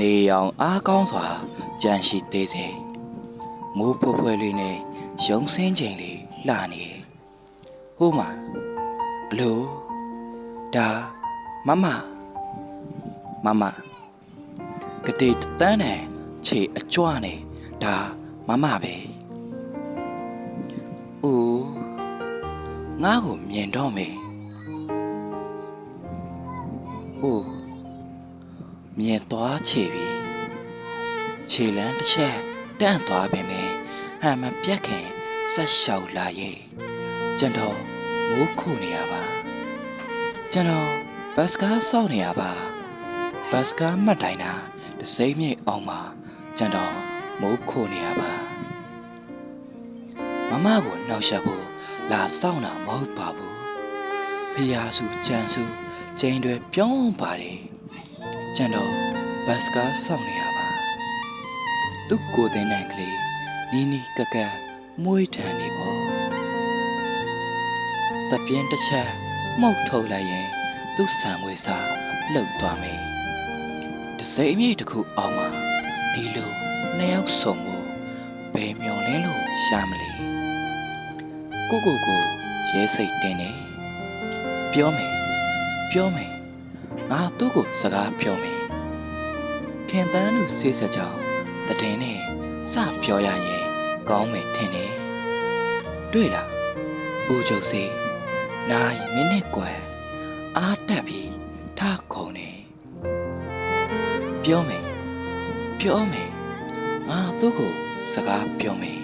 နေအောင်အားကောင်းစွာကြံရှိသေးစေမိုးဖွယ်ဖွယ်လေးနဲ့ရုံစင်းချိန်လေးလှနေတယ်ဟိုးမှာအလိုဒါမမမမကတိတန်းနဲ့ခြေအကြွနဲ့ဒါမမပဲအိုးငါ့ကိုမြင်တော့မယ်အိုး မြင်သွားခြေပြီခြေလန်းတစ်ချက်တန့်သွားပြီမယ်ဟန်မပြတ်ခင်ဆက်လျှောက်လာရဲ့ကျွန်တော်မိုးခုနေရပါကျွန်တော်ဘတ်စကားစောင့်နေရပါဘတ်စကားမှတ်တိုင်းတာတစိမ့်မြိတ်အောင်ပါကျွန်တော်မိုးခုနေရပါမမကိုနှောက်ယှက်ဖို့လာစောင့်တာမဟုတ်ပါဘူးဖျားစုကြံစုကျင်းတွေပြောင်းပါတယ် ကျွန်တော်ဘတ်စကားစောင့်နေရပါသူ့ကိုယ်တင်တဲ့ကလေးနီးနီးကကက်မွေးထန်နေပေါ့တပြင်းတစ်ချက်မှုတ်ထုတ်လိုက်ရင်သူ့ဆံငွေစာလှုပ်သွားမယ်တစိမ့်အမြိတ်တစ်ခုအောင်မှာဒီလိုနှစ်ယောက်ဆုံမှုဘယ်မျော်လင်းလို့ရှာမလဲကိုကိုကိုရဲစိတ်တင်းနေပြောမယ်ပြောမယ် ငါသူ့ကိုစကားပြောမယ်ခင်တန်းတို့ဆေးဆက်ကြောင်တည်င်းနဲ့စပြောရရင်ကောင်းမယ်ထင်တယ်တွေ့လားဘူချုပ်စေနိုင်မိနစ်ကွယ်အားတက်ပြီးထားခုံနေပြောမယ်ပြောမယ်ငါသူ့ကိုစကားပြောမယ်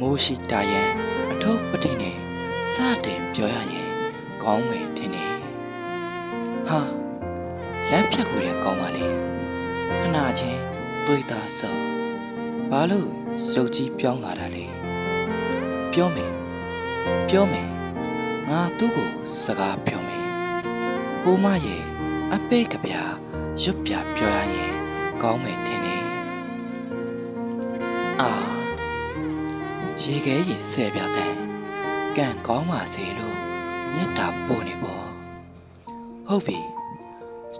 မိုးရှိတာရန်အထုပ်ပတိနဲ့စတင်ပြောရရင်ကောင်းမယ်ထင်တယ် ဟာလမ်းဖြတ်ကူရကောင်းပါလေခဏချင်းတွေးတာစောဘာလို့ရုပ်ကြီးပြောင်းလာတာလဲပြောမယ်ပြောမယ်ငါသူ့ကိုစကားပြောမယ်ဟိုမရဲ့အပိတ်ကပြာရွတ်ပြပြောရရင်ကောင်းမယ်ထင်တယ်အာရေခဲရေဆဲပြတဲ့ကံကောင်းပါစေလို့မေတ္တာပို့နေပေါ့ ဟုတ်ပြီ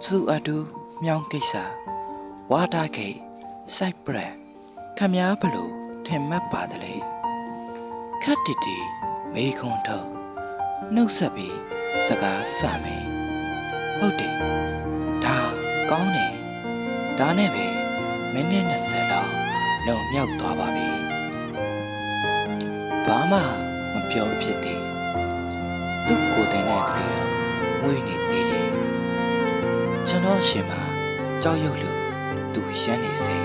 စုအတူမြောင်းကိစ္စဝါတာကိတ်စိုက်ပရက်ခမည်းဘလို့ထင်မှတ်ပါတယ်လေခတ်တီတီမေခွန်ထုတ်နှုတ်ဆက်ပြီးစကားစမယ်ဟုတ်တယ်ဒါကောင်းတယ်ဒါနဲ့ပဲမိနစ်20လောက်လုံမြောက်သွားပါပြီဘာမှမပြောဖြစ်သေးသူ့ကိုယ်တိုင်နဲ့ကလေးတော့မွေးနေသေးတယ် ကျွန်တော်ရှင်မှာကြောက်ရွံ့လို့သူရမ်းနေစေ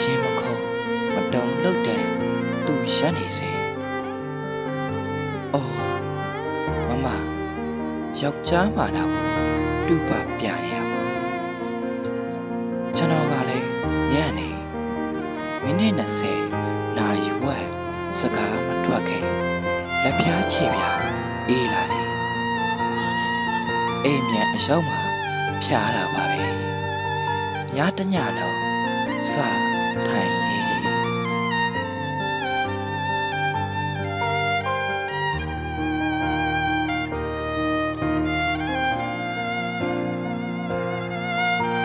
ရှင်မခုံမတုံလုတ်တဲ့သူရမ်းနေစေအော်မမယောက်ျားမာနာကိုတူပါပြနေရပါကျွန်တော်ကလည်းရမ်းနေမိနစ်20နာရီဝက်စကားမထွက်ခဲ့လက်ပြားချေပြားအေးလာတယ်အိမ်မြန်အရောက်မှာ ဖျားလာပါပဲညတညလုံးစထိုင်